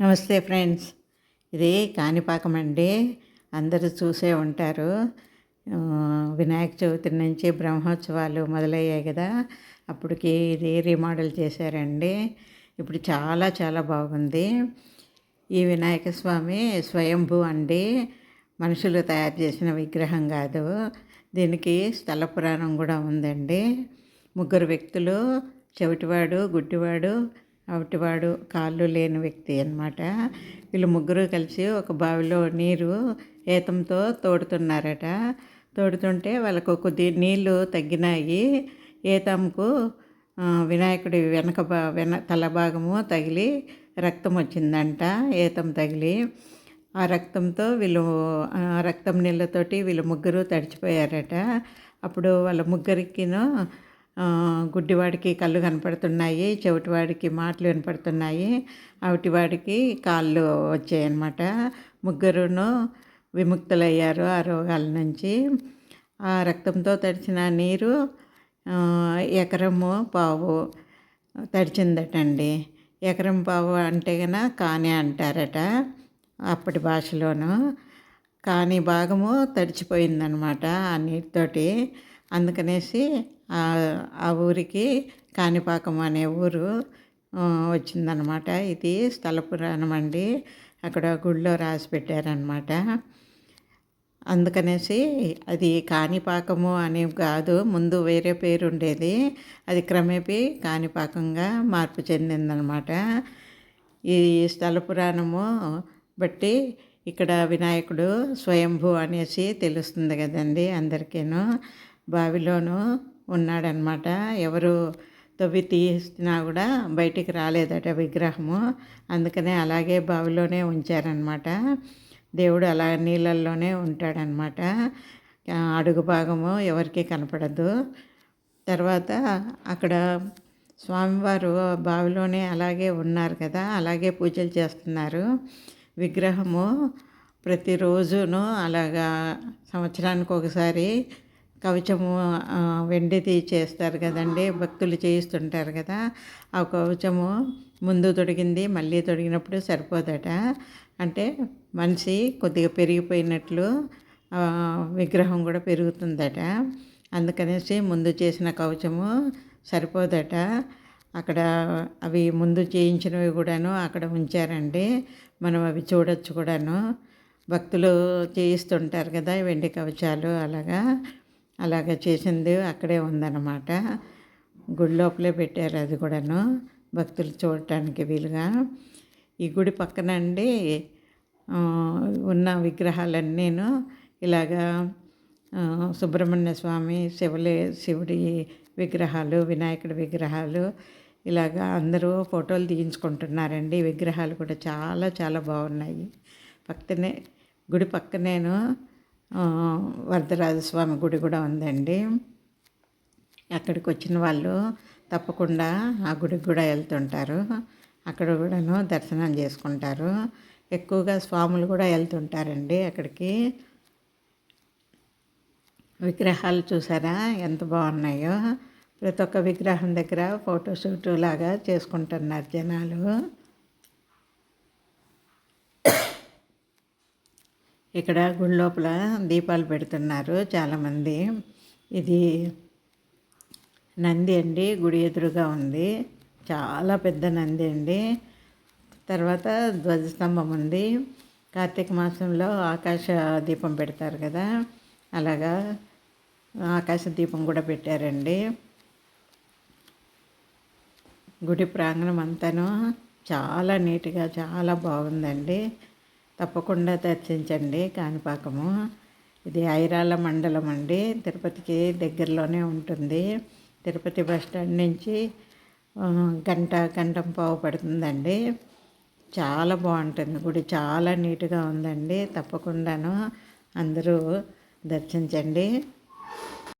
నమస్తే ఫ్రెండ్స్. ఇది కాణిపాకం అండి. అందరూ చూసే ఉంటారు. వినాయక చవితి నుంచి బ్రహ్మోత్సవాలు మొదలయ్యాయి కదా. అప్పటికి ఇది రీమోడల్ చేశారండి. ఇప్పుడు చాలా చాలా బాగుంది. ఈ వినాయక స్వామి స్వయంభూ అండి. మనుషులు తయారు చేసిన విగ్రహం కాదు. దీనికి స్థల పురాణం కూడా ఉందండి. ముగ్గురు వ్యక్తులు చెవిటివాడు గుడ్డివాడు అవిటివాడు కాళ్ళు లేని వ్యక్తి అన్నమాట. వీళ్ళు ముగ్గురు కలిసి ఒక బావిలో నీరు ఏతంతో తోడుతున్నారట. తోడుతుంటే వాళ్ళకు కొద్ది నీళ్ళు తగ్గినాయి. ఏతంకు వినాయకుడి వెనక బా వెన తల భాగము తగిలి రక్తం వచ్చిందంట. ఏతం తగిలి ఆ రక్తంతో వీళ్ళు ఆ రక్తం నీళ్ళతోటి వీళ్ళు ముగ్గురు తడిచిపోయారట. అప్పుడు వాళ్ళ ముగ్గురికినో గుడ్డివాడికి కళ్ళు కనపడుతున్నాయి చెవిటివాడికి మాటలు వినపడుతున్నాయి. అవిటివాడికి కాళ్ళు వచ్చాయన్నమాట. ముగ్గురును విముక్తులయ్యారు ఆ రోగాల నుంచి. ఆ రక్తంతో తడిచిన నీరు ఎకరము పావు తడిచిందటండి. ఎకరం పావు అంటే గన కాని అంటారట అప్పటి భాషలోను. కానీ భాగము తడిచిపోయిందనమాట ఆ నీటితోటి. అందుకనేసి ఆ- ఊరికి కాణిపాకం అనే ఊరు వచ్చిందనమాట. ఇది స్థల పురాణం అండి. అక్కడ గుళ్ళో రాసి పెట్టారనమాట. అందుకనేసి అది కాణిపాకము అని కాదు ముందు వేరే పేరు ఉండేది. అది క్రమేపీ కాణిపాకంగా మార్పు చెందిందనమాట. ఈ స్థల పురాణము బట్టి ఇక్కడ వినాయకుడు స్వయంభూ అనేసి తెలుస్తుంది కదండి అందరికీను. బావిలోనూ ఉన్నాడనమాట. ఎవరు తవ్వి తీసినా కూడా బయటికి రాలేదట విగ్రహము. అందుకనే అలాగే బావిలోనే ఉంచారనమాట. దేవుడు అలా నీళ్ళల్లోనే ఉంటాడనమాట. అడుగు భాగము ఎవరికి కనపడదు. తర్వాత అక్కడ స్వామివారు బావిలోనే అలాగే ఉన్నారు కదా అలాగే పూజలు చేస్తున్నారు. విగ్రహము ప్రతిరోజును అలాగా సంవత్సరానికి ఒకసారి కవచము వెండిది చేస్తారు కదండి భక్తులు చేయిస్తుంటారు కదా ఆ కవచము ముందు తొడిగింది మళ్ళీ తొడిగినప్పుడు సరిపోదట. అంటే మనిషి కొద్దిగా పెరిగిపోయినట్లు విగ్రహం కూడా పెరుగుతుందట. అందుకనేసి ముందు చేసిన కవచము సరిపోదట. అక్కడ అవి ముందు చేయించినవి కూడాను అక్కడ ఉంచారండి. మనం అవి చూడొచ్చు కూడాను. భక్తులు చేయిస్తుంటారు కదా వెండి కవచాలు అలాగా. అలాగా చేసింది అక్కడే ఉందన్నమాట. గుడి లోపలే పెట్టారు అది కూడాను భక్తులు చూడటానికి వీలుగా. ఈ గుడి పక్కన అండి ఉన్న విగ్రహాలన్నీను ఇలాగా సుబ్రహ్మణ్య స్వామి శివలే శివుడి విగ్రహాలు వినాయకుడి విగ్రహాలు ఇలాగా అందరూ ఫోటోలు తీయించుకుంటున్నారండి. విగ్రహాలు కూడా చాలా చాలా బాగున్నాయి. పక్కనే గుడి పక్కనేను వరదరాజస్వామి గుడి కూడా ఉందండి. అక్కడికి వచ్చిన వాళ్ళు తప్పకుండా ఆ గుడికి కూడా వెళ్తుంటారు. అక్కడ కూడాను దర్శనం చేసుకుంటారు. ఎక్కువగా స్వాములు కూడా వెళ్తుంటారండి అక్కడికి. విగ్రహాలు చూసారా? ఎంత బాగున్నాయో. ప్రతి ఒక్క విగ్రహం దగ్గర ఫోటోషూట్ లాగా చేసుకుంటున్నారు జనాలు. ఇక్కడ గుడి లోపల దీపాలు పెడుతున్నారు చాలామంది. ఇది నంది అండి గుడి ఎదురుగా ఉంది. చాలా పెద్ద నంది అండి. తర్వాత ధ్వజస్తంభం ఉంది. కార్తీక మాసంలో ఆకాశ దీపం పెడతారు కదా. అలాగా ఆకాశ దీపం కూడా పెట్టారండి. గుడి ప్రాంగణం అంతాను చాలా నీట్గా చాలా బాగుందండి. తప్పకుండా దర్శించండి కాణిపాకము. ఇది ఐరాల మండలం అండి. తిరుపతికి దగ్గరలోనే ఉంటుంది. తిరుపతి బస్ స్టాండ్ నుంచి గంట గంట పావు పడుతుందండి. చాలా బాగుంటుంది. గుడి చాలా నీట్గా ఉందండి. తప్పకుండాను అందరూ దర్శించండి.